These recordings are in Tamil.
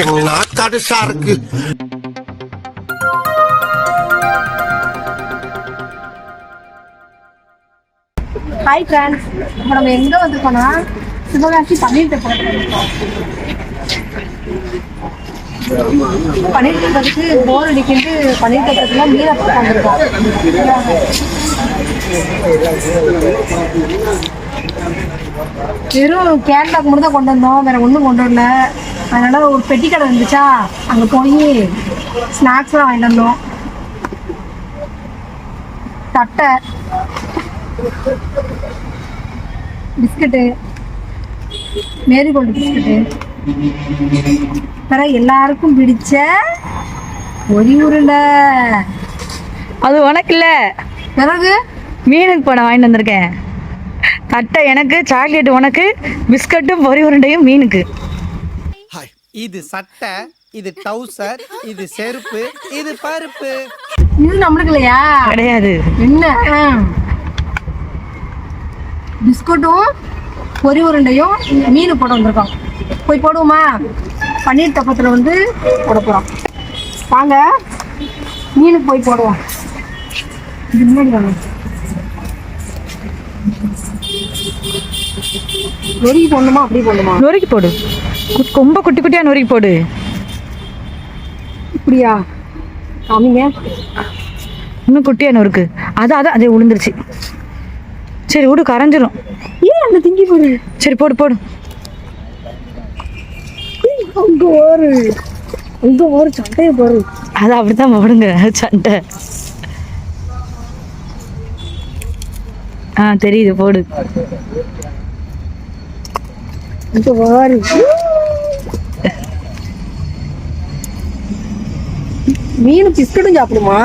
என்ன தடுசா இருக்கு ஹாய் ஃப்ரெண்ட்ஸ் இப்போ நம்ம எங்கே வந்திருக்கோம்னா சிவகாசி பன்னீர் தெப்பம் பன்னீர் தெப்பத்துக்கு போர் அடிக்கிட்டு பன்னீர் தெப்பத்தில் மீனப்பட்டு பார்க்க வந்திருக்கோம். வெறும் கேரளாக்கு மட்டும் தான் கொண்டு வந்தோம். வேற ஒன்றும் கொண்டு வரல. அதனால ஒரு பெட்டி கடை இருந்துச்சா? அங்கே போய் ஸ்நாக்ஸ்லாம் வாங்கிட்டு வந்தோம். தட்டை பிஸ்கட்டு மேரிகோல்டு பிஸ்கட்டு. வேற எல்லாருக்கும் பிடிச்ச ஒரு உருண்டை. அது உனக்கு இல்ல. பிறகு? மீனுக்கு போன வாங்கிட்டு வந்திருக்கேன். தட்டை எனக்கு சாக்லேட் உனக்கு பிஸ்கட்டும் பொரி உருண்டையும் மீனுக்கு. ஹாய். இது சட்டை இது டவுசர் இது செருப்பு இது பருப்பு. இது நம்மளுக்கு இல்லையா கிடையாது. என்ன? ஆ. பிஸ்கட்டும் பொரி உருண்டையும் மீன் போட வந்திருக்கோம். போய் போடுவோமா? பன்னீர் தப்பத்தில் வந்து போட போகிறோம் வாங்க மீனுக்கு போய் போடுவோம். இது முன்னாடி வாங்க. நொறுக்கி போடணுமா? அப்படி போடணுமா? நொறுக்கி போடு. ரொம்ப குட்டி குட்டியா நொறுக்கி போடு. இப்படியா? காமிங்க இன்னும் குட்டியா நொறுக்கு. அதான் அதான் அதே உளுந்துருச்சு. சரி விடு கரைஞ்சிரும். ஏன் அந்த திங்கி போடு? சரி போடு போடு. அங்க ஒரு அங்க ஒரு சட்டையை பாரு அது அப்படித்தான் போடுங்க. சண்டை. ஆ தெரியுது போடு. மீன் பிஸ்கட்டும் சாப்பிடுமா?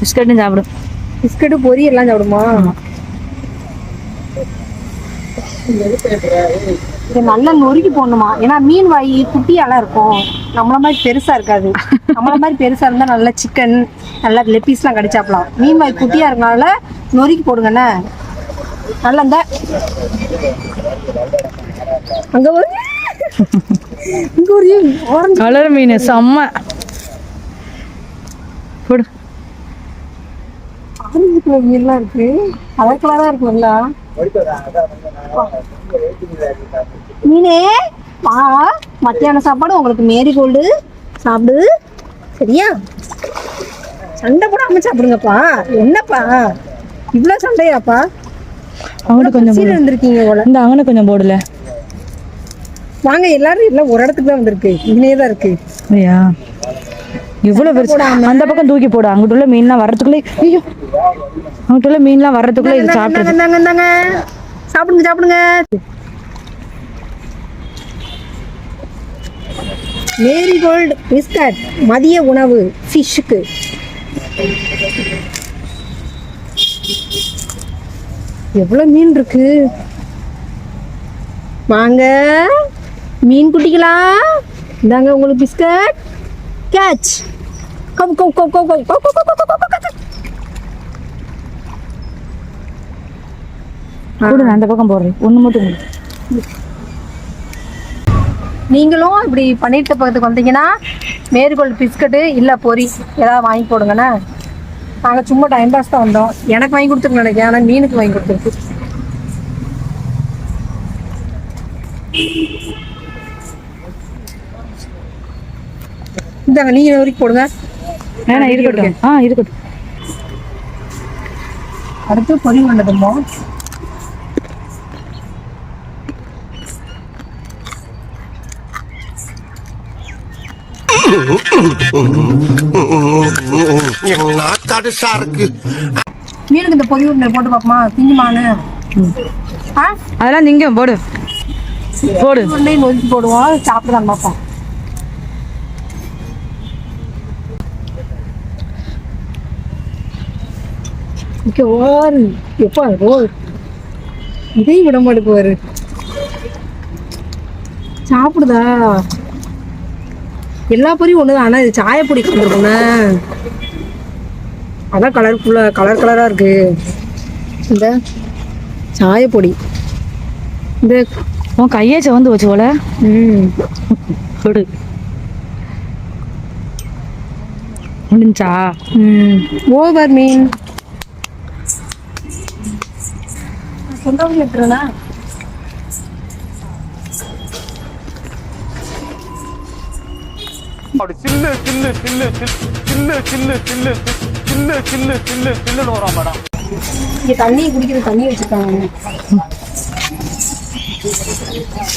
பிஸ்கட்டும் சாப்பிடும். பிஸ்கட்டு பொரி எல்லாம் சாப்பிடுமா இது நல்லா நொறுக்கி போடணுமா? ஏன்னா மீன் வாய் குட்டியாலாம் இருக்கும். நம்மள மாதிரி பெருசா இருக்காது. நம்மள மாதிரி பெருசா இருந்தா நல்லா சிக்கன் நல்லா லெக் பீஸ்லாம் கடிச்சாப்பலாம். மீன் வாய் குட்டியா இருக்கனால நொறுக்கி போடுங்கண்ணே. நல்லா இந்த அங்க ஒரு இங்க ஒரு கலர் மீன் செம்ம. போடு. ஆரஞ்சு கலர் மீன்லாம் இருக்கு. கலர் கலரா இருக்குங்களா மீனே வா. மத்தியான சாப்பாடு உங்களுக்கு மேரிகோல்டு சாப்பிடு. சரியா? சண்டை போடாம சாப்பிடுங்கப்பா என்னப்பா? இவ்வளோ சண்டையாப்பா? அவனுக்கு கொஞ்சம் போல. இந்த அவனுக்கு கொஞ்சம் போடல வாங்க எல்லாரும் எல்லாம் ஒரு இடத்துக்கு தான் வந்திருக்கு. இதுலயே தான் இருக்கு. ஐயா இவ்வளவு பெருசு அந்த பக்கம் தூக்கி போடு. அங்கிட்டு உள்ள மீன்லாம் வர்றதுக்குள்ளே ஐயோ. அங்கிட்டு உள்ள மீன்லாம் வர்றதுக்குள்ளே இது இந்தாங்க சாப்பிடுங்க சாப்பிடுங்க. மேரிகோல்டு பிஸ்கட் மதிய உணவு ஃபிஷ்ஷுக்கு எவ்வளோ மீன் இருக்கு வாங்க மீன் குட்டிகளா இந்தாங்க உங்களுக்கு பிஸ்கட் கேட்ச் கவு கவு கவு கவு கவு கவு கவு கவு கவு கவு நான் அந்த பக்கம் போடுறேன் ஒண்ணு மட்டும் கொடு. நீங்களும் இப்படி பன்னீர் பக்கத்துக்கு வந்தீங்கன்னா மேரிகோல்டு பிஸ்கட்டு இல்லை பொரி ஏதாவது வாங்கி போடுங்கண்ணே நாங்கள் சும்மா டைம் பாஸ் தான் வந்தோம். எனக்கு வாங்கி கொடுத்துருக்கு நினைக்கிறேன். ஆனால் மீனுக்கு வாங்கி கொடுத்துருக்கு. இந்தாங்க நீங்கள் வரைக்கும் போடுங்க. வேணாம் இருக்கட்டும் ஆ இருக்கட்டும் அடுத்து பொரி பண்ணதுமோ என்ன? தடுசா இருக்கு மீனுக்கு இந்த பொரி உருண்டை போட்டு பார்ப்போமா திங்குமான்னு ஆ? அதெல்லாம் நீங்க போடு. போடு. உருண்டை நொறுக்கி போடுவோம் சாப்பிடுதான் பார்ப்போம் இங்க ஓரு எப்பா ஓ. இதையும் விட மாட்டேங்குவாரு சாப்பிடுதா? எல்லா பொரியும் ஒண்ணுதான் ஆனா இது சாயப்பொடி கலந்துருக்குண்ணே அதான் கலர்ஃபுல்லா கலர் கலரா இருக்கு. இந்த சாயப்பொடி. இந்த உன் கையே சிவந்து வச்சு போல. ம். விடு முடிஞ்சா? ம். ஓவர் மீன் சொந்த ஊர்ல இருக்கிறனா? அப்படி சில்லு சில்லு சில்லு சில்லு சில்லு சில்லு சில்லு. சில்லு சில்லு சில்லுன்னு வரும் மேடம் இங்க தண்ணி குடிக்கிற தண்ணி வச்சிருக்காங்க.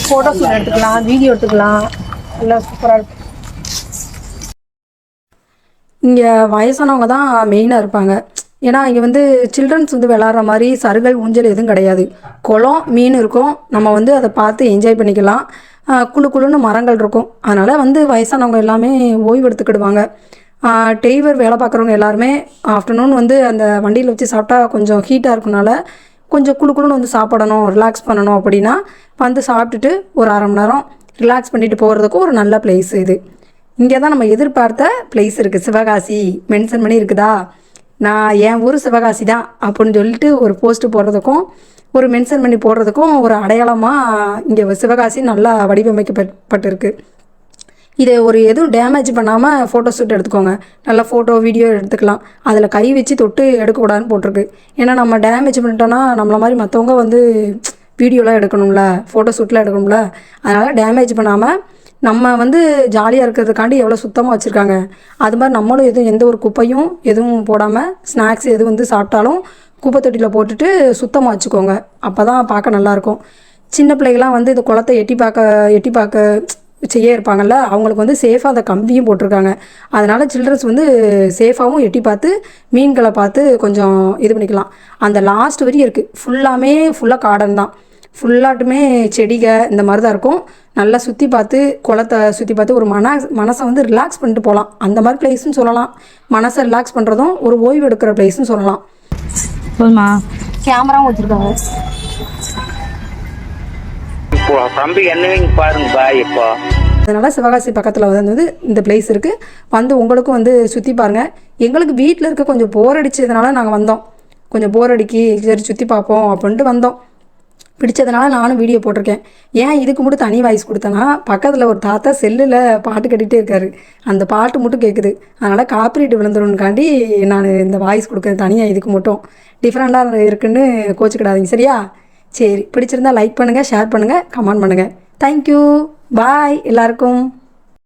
போட்டோஸ் எடுத்துக்கலாம் வீடியோ எடுத்துக்கலாம். நல்லா சூப்பராக இருக்கு. இங்கே வயசானவங்க தான் மெயினாக இருப்பாங்க. ஏன்னா இங்கே வந்து சில்ட்ரன்ஸ் வந்து விளாட்ற மாதிரி சருகல் ஊஞ்சல் எதுவும் கிடையாது. குளம் மீன் இருக்கும். நம்ம வந்து அதை பார்த்து என்ஜாய் பண்ணிக்கலாம். ஆஹ் குளு குளுன்னு மரங்கள் இருக்கும். அதனால் வந்து வயசானவங்க எல்லாமே ஓய்வு எடுத்துக்கிடுவாங்க. டெய்வர் வேலை பார்க்குறவங்க எல்லாருமே ஆஃப்டர்நூன் வந்து அந்த வண்டியில் வச்சு சாப்பிட்டா கொஞ்சம் ஹீட்டாக இருக்கனால கொஞ்சம் குளு குளுன்னு வந்து சாப்பிடணும் ரிலாக்ஸ் பண்ணணும் அப்படின்னா வந்து சாப்பிட்டுட்டு ஒரு அரை மணி நேரம் ரிலாக்ஸ் பண்ணிட்டு போகிறதுக்கும் ஒரு நல்ல பிளேஸ் இது. இங்கே தான் நம்ம எதிர்பார்த்த பிளேஸ் இருக்குது சிவகாசி மென்ஷன் பண்ணி இருக்குதா? நான் என் ஊர் சிவகாசி தான் அப்படின்னு சொல்லிட்டு ஒரு போஸ்ட்டு போடுறதுக்கும் ஒரு மென்ஷன் பண்ணி போடுறதுக்கும் ஒரு அடையாளமாக இங்கே சிவகாசி நல்லா வடிவமைக்கப்பட்டிருக்கு இதை ஒரு எதுவும் டேமேஜ் பண்ணாமல் ஃபோட்டோ ஷூட் எடுத்துக்கோங்க. நல்லா ஃபோட்டோ வீடியோ எடுத்துக்கலாம். அதில் கை வச்சு தொட்டு எடுக்கக்கூடாதுன்னு போட்டிருக்கு. ஏன்னா நம்ம டேமேஜ் பண்ணிட்டோன்னா நம்மளை மாதிரி மற்றவங்க வந்து வீடியோலாம் எடுக்கணும்ல ஃபோட்டோ ஷூட்லாம் எடுக்கணும்ல. அதனால் டேமேஜ் பண்ணாமல் நம்ம வந்து ஜாலியாக இருக்கிறதுக்காண்டி எவ்வளோ சுத்தமாக வச்சுருக்காங்க. அது மாதிரி நம்மளும் எதுவும் எந்த ஒரு குப்பையும் எதுவும் போடாமல் ஸ்நாக்ஸ் எது வந்து சாப்பிட்டாலும் குப்பை தொட்டியில் போட்டுட்டு சுத்தமாக வச்சுக்கோங்க. அப்போ தான் பார்க்க நல்லாயிருக்கும் சின்ன பிள்ளைகள்லாம் வந்து இந்த குளத்தை எட்டி பார்க்க எட்டி பார்க்க செய்ய இருப்பாங்கல்ல அவங்களுக்கு வந்து சேஃபாக அந்த கம்பியும் போட்டிருக்காங்க. அதனால் சில்ட்ரன்ஸ் வந்து சேஃபாகவும் எட்டி பார்த்து மீன்களை பார்த்து கொஞ்சம் இது பண்ணிக்கலாம். அந்த லாஸ்ட் வரையும் இருக்குது ஃபுல்லாமே ஃபுல்லாக கார்டன் தான். ஃபுல்லாட்டுமே செடிக இந்த மாதிரி தான் இருக்கும். நல்லா சுற்றி பார்த்து குளத்தை சுற்றி பார்த்து ஒரு மன மனசை வந்து ரிலாக்ஸ் பண்ணிட்டு போகலாம். அந்த மாதிரி பிளேஸ்னு சொல்லலாம். மனசை ரிலாக்ஸ் பண்ணுறதும் ஒரு ஓய்வு எடுக்கிற பிளேஸ்னு சொல்லலாம். போதுமா கேமராவும் வச்சுருக்காங்க. தம்பி என்னவீங்க பாருங்கப்பா இப்போ. அதனால் சிவகாசி பக்கத்தில் வந்து இந்த பிளேஸ் இருக்குது வந்து உங்களுக்கும் வந்து சுற்றி பாருங்கள் எங்களுக்கு வீட்டில் இருக்க கொஞ்சம் போர் அடிச்சதுனால நாங்கள் வந்தோம். கொஞ்சம் போர் அடிக்கி சரி சுற்றி பார்ப்போம் அப்படின்ட்டு வந்தோம். பிடிச்சதுனால நானும் வீடியோ போட்டிருக்கேன். ஏன் இதுக்கு மட்டும் தனி வாய்ஸ் கொடுத்தேன்னா பக்கத்தில் ஒரு தாத்தா செல்லில் பாட்டு கட்டிகிட்டே இருக்காரு. அந்த பாட்டு மட்டும் கேட்குது அதனால் காப்பிரைட் விழுந்துருன்னுக்காண்டி நான் இந்த வாய்ஸ் கொடுக்குறேன் தனியாக இதுக்கு மட்டும். டிஃப்ரெண்ட்டாக இருக்குன்னு கோச்சிக்கிடாதீங்க. சரியா? சரி பிடிச்சிருந்தா லைக் பண்ணுங்கள் ஷேர் பண்ணுங்கள் கமெண்ட் பண்ணுங்கள் தேங்க்யூ பாய் எல்லாருக்கும்.